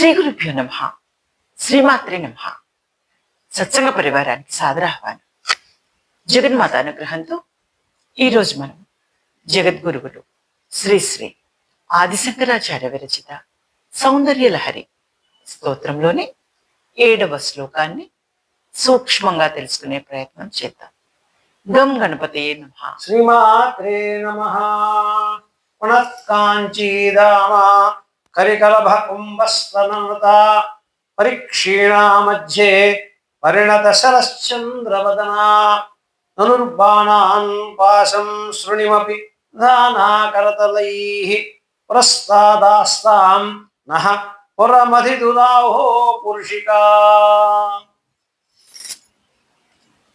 శ్రీ గురుభ్యో నమ శ్రీమాత్రి నమ సత్సంగ పరివారానికి సాదరాహ్వానం జగన్మాత అనుగ్రహంతో ఈరోజు మనం జగద్గురువులు శ్రీ శ్రీ ఆదిశంకరాచార్య విరచిత సౌందర్యలహరి స్తోత్రంలోని ఏడవ శ్లోకాన్ని సూక్ష్మంగా తెలుసుకునే ప్రయత్నం చేద్దాం. గం గణపతే నమ. శ్రీమాత్రే నమ పునఃకాంచీదామ కరికలభ కుంభస్తనత పరిక్షీణా మధ్యే పరిణత శరశ్చంద్రవదనా ననుర్బాణాన్ పాశం శృణిమపి దానాకరతలైః ప్రస్తాదాస్తాం నహ పురమధిదుదాహో పురుషికా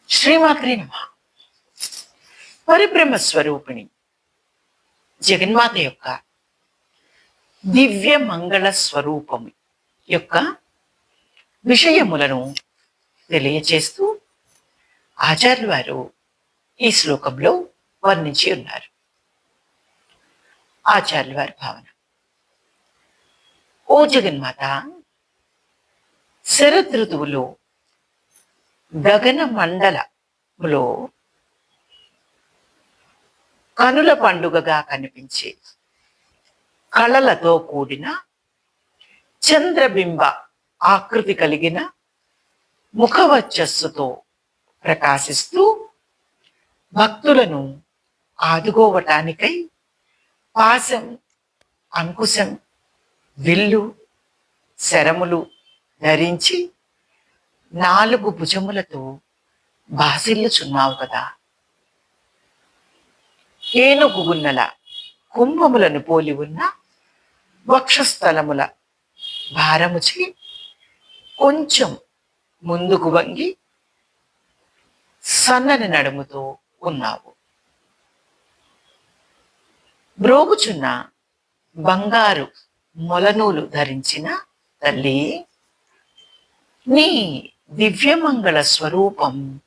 శ్రీమాత్రి నమ. పరిబ్రహ్మ స్వరూపిణి జగన్మాత యొక్క దివ్య మంగళ స్వరూపము యొక్క విషయములను తెలియచేస్తూ ఆచార్య వారు ఈ శ్లోకంలో వర్ణించి ఉన్నారు. ఆచార్య వారి భావన. ఓ జగన్మాత శరదృతువులో గగన మండలములో కనుల పండుగగా కనిపించే కళలతో కూడిన చంద్రబింబ ఆకృతి కలిగిన ముఖవచ్చస్సుతో ప్రకాశిస్తూ భక్తులను ఆదుకోవటానికై పాశం అంకుశం విల్లు శరములు ధరించి నాలుగు భుజములతో బాసిల్లుచున్నావు కదా. ఏనుగు గున్నల కుంభములను పోలి ఉన్న వక్షస్థలముల భారముచి కొంచెం ముందుకు వంగి సన్నని నడుముతో ఉన్నావు. బ్రోగుచున్న బంగారు మొలనూలు ధరించిన తల్లి నీ దివ్యమంగళ స్వరూపం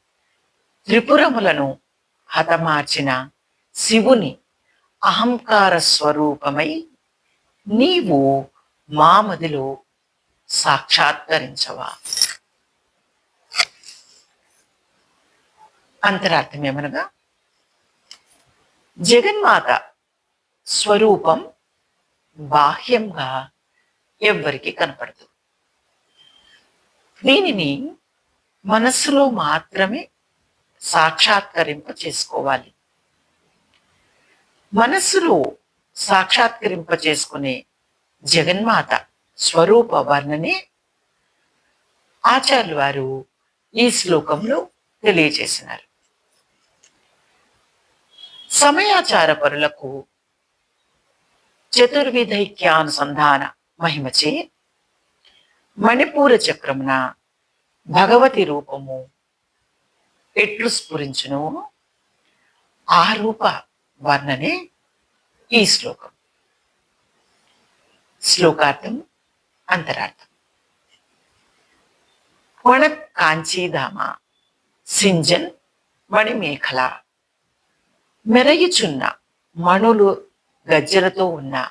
త్రిపురములను హతమార్చిన శివుని అహంకార స్వరూపమై నీవు మా మదిలో సాక్షాత్కరించవా? అంతరార్థం ఏమనగా జగన్మాత స్వరూపం బాహ్యంగా ఎవ్వరికి కనపడదు. దీనిని మనస్సులో మాత్రమే సాక్షాత్కరింప చేసుకోవాలి మనస్సులో సాక్షాత్కరింప చేసుకునే జగన్మాత స్వరూప వర్ణనే ఆచార్యులు వారు ఈ శ్లోకంలో తెలియజేసినారు. సమయాచార పరులకు చతుర్విధైక్యానుసంధాన మహిమచే మణిపూర చక్రమున భగవతి రూపము ఎట్లు స్ఫురించును? ఆ రూప వర్ణనే ఈ శ్లోకం. శ్లోకార్థం అంతరార్థం. వణ కాంచీధామ సింజన్ మణిమేఖల మెరయుచున్న మణులు గజ్జలతో ఉన్న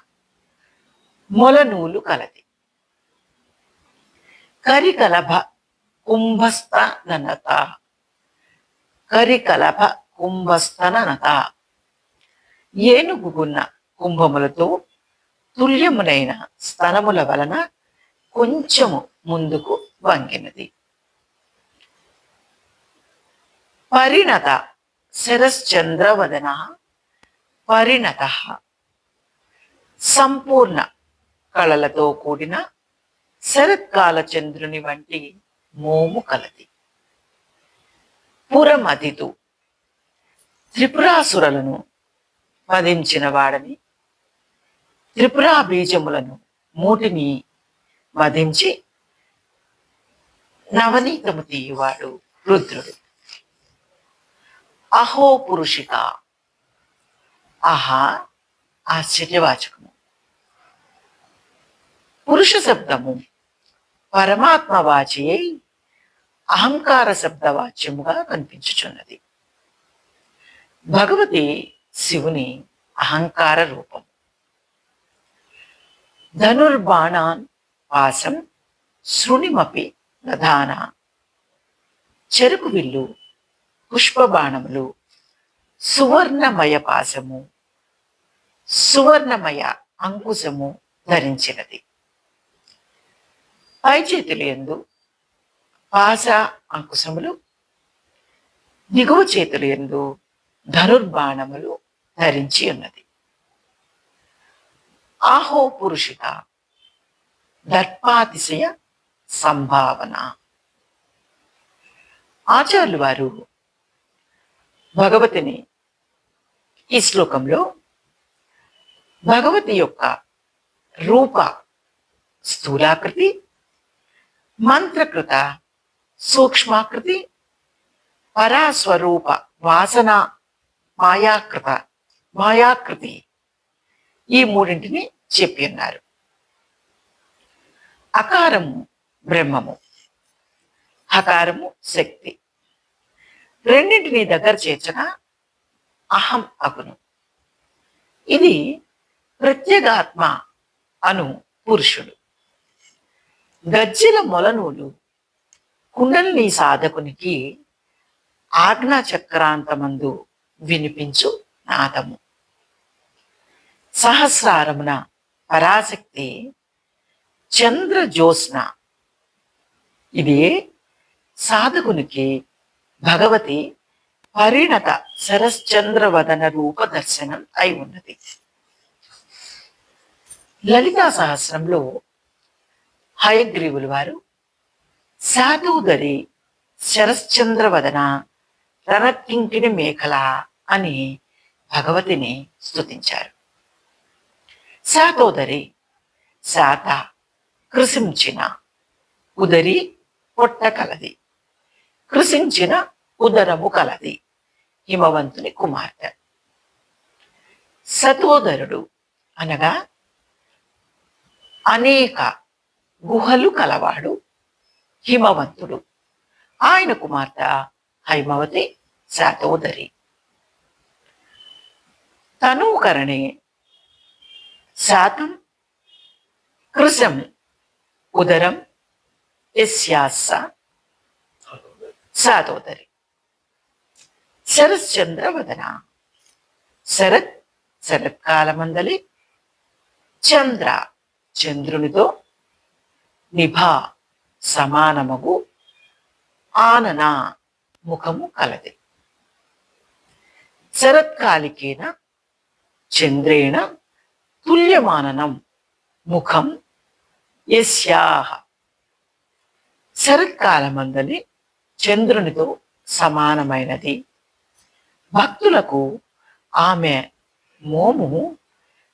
మొలనూలు కలది. కరికలభ కుంభస్తనత కరికలభ కుంభస్తనత ఏనుగున్న కుంభములతో తుల్యమునైన స్థలముల వలన కొంచెము ముందుకు వంగినది. పరిణత శరశ్చంద్రవదన పరిణత సంపూర్ణ కళలతో కూడిన శరత్కాల చంద్రుని వంటి మోము కలది. పురమతితు త్రిపురాసురలను వధించిన వాడని త్రిపురా బీజములను మూటిని వధించి నవనీతము తీయువాడు రుద్రుడు. అహో పురుషిక. ఆహా ఆశ్చర్యవాచకము. పురుష శబ్దము పరమాత్మ వాచి అహంకార శబ్దవాచ్యముగా కనిపించుచున్నది. భగవతి శివుని అహంకార రూపం. ధనుర్బాణాన్ పాసం శృణిమపి ప్రధాన. చెరుకు విల్లు పుష్పబాణములు సువర్ణమయ పాసము సువర్ణమయ అంకుశము ధరించినది. పై చేతులు ఎందు పాస అంకుశములు దిగువ చేతులు ఎందు ధనుర్బాణములు ధరించి ఉన్నది. ఆహో పురుషిత దర్పాతిశయ సంభావన. ఆచార్యులు వారు భగవతిని ఈ శ్లోకంలో భగవతి యొక్క రూప స్థూలాకృతి మంత్రకృత సూక్ష్మాకృతి పరాస్వరూప వాసన మాయాకృత మాయాకృతి. ఈ మూడింటిని చెప్పి ఉన్నారు. అకారము బ్రహ్మము హకారము శక్తి. రెండింటిని దగ్గర చేర్చగా అహం అగును. ఇది ప్రత్యేగాత్మ అను పురుషుడు. గజ్జెల మొలనూలు కుండలిని సాధకునికి ఆజ్ఞా చక్రాంతమందు వినిపించు నాదము. సహస్రారమున పరాశక్తి చంద్ర జ్యోత్స్న ఇది సాధకునికి భగవతి పరిణత శరశ్చంద్రవదన రూప దర్శనం అయి ఉన్నది. లలితా సహస్రంలో హయగ్రీవులు వారు శాతూదరి శరశ్చంద్రవదన రణకింకిణి మేఖల అని భగవతిని స్తుతించారు. శాతోదరి శాత కృషించిన ఉదరి పొట్ట కలది. కృషించిన ఉదరము కలది. హిమవంతుని కుమార్తె. సతోదరుడు అనగా అనేక గుహలు కలవాడు హిమవంతుడు. ఆయన కుమార్తె హైమవతి శాతోదరి తనూకరణే శాతం కృశం ఉదరం యస్యాస్స సాతోదరి శరశ్చంద్రవదన శరత్ శరత్కాలమందలి చంద్ర చంద్రునితో నిభా సమానమగు ఆనన ముఖము కలది శరత్కాలికేన చంద్రేణ తుల్యమాననం ముఖం యస్యాహ శరత్కాలమందని చంద్రునితో సమానమైనది భక్తులకు ఆమె మోము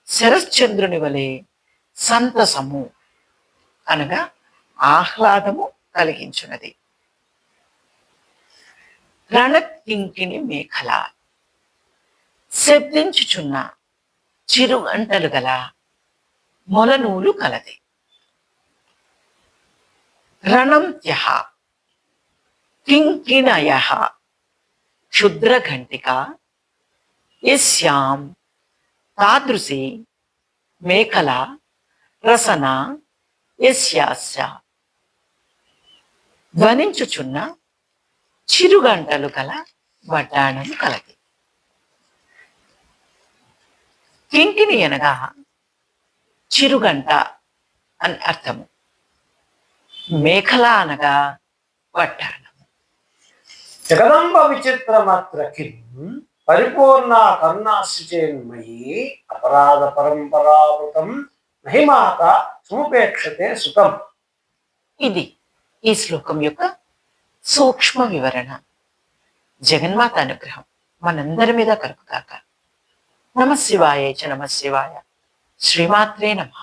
శరశ్చంద్రుని వలె సంతసము అనగా ఆహ్లాదము కలిగించున్నది రణకింకిని మేఖల శబ్దించుచున్న చిరుగంటలు గల మొలనూలు కలది. రణం కింకినయ కింకిణయ క్షుద్రఘంటిక యస్యాం తాదృశి మేఖల రసన యస్యాస్య ధ్వనించుచున్న చిరుగంటలు గల వడ్డాణం కలది. కింకిణి అనగా చిరుగంట అని అర్థము. మేఖల అనగా వడ్డాణం జగదంబ విచిత్రమాత్ర కిం పరిపూర్ణ కరుణాశ్చేన్మయీ అపరాధ పరంపరావృతం మహిమాత సముపేక్షతే సుతం ఇది ఈ శ్లోకం యొక్క సూక్ష్మ వివరణ. జగన్మాత అనుగ్రహం మనందరి మీద కలుగుతాక. నమ శివాయ చ నమ శివాయ శ్రీమాత్రే నమః.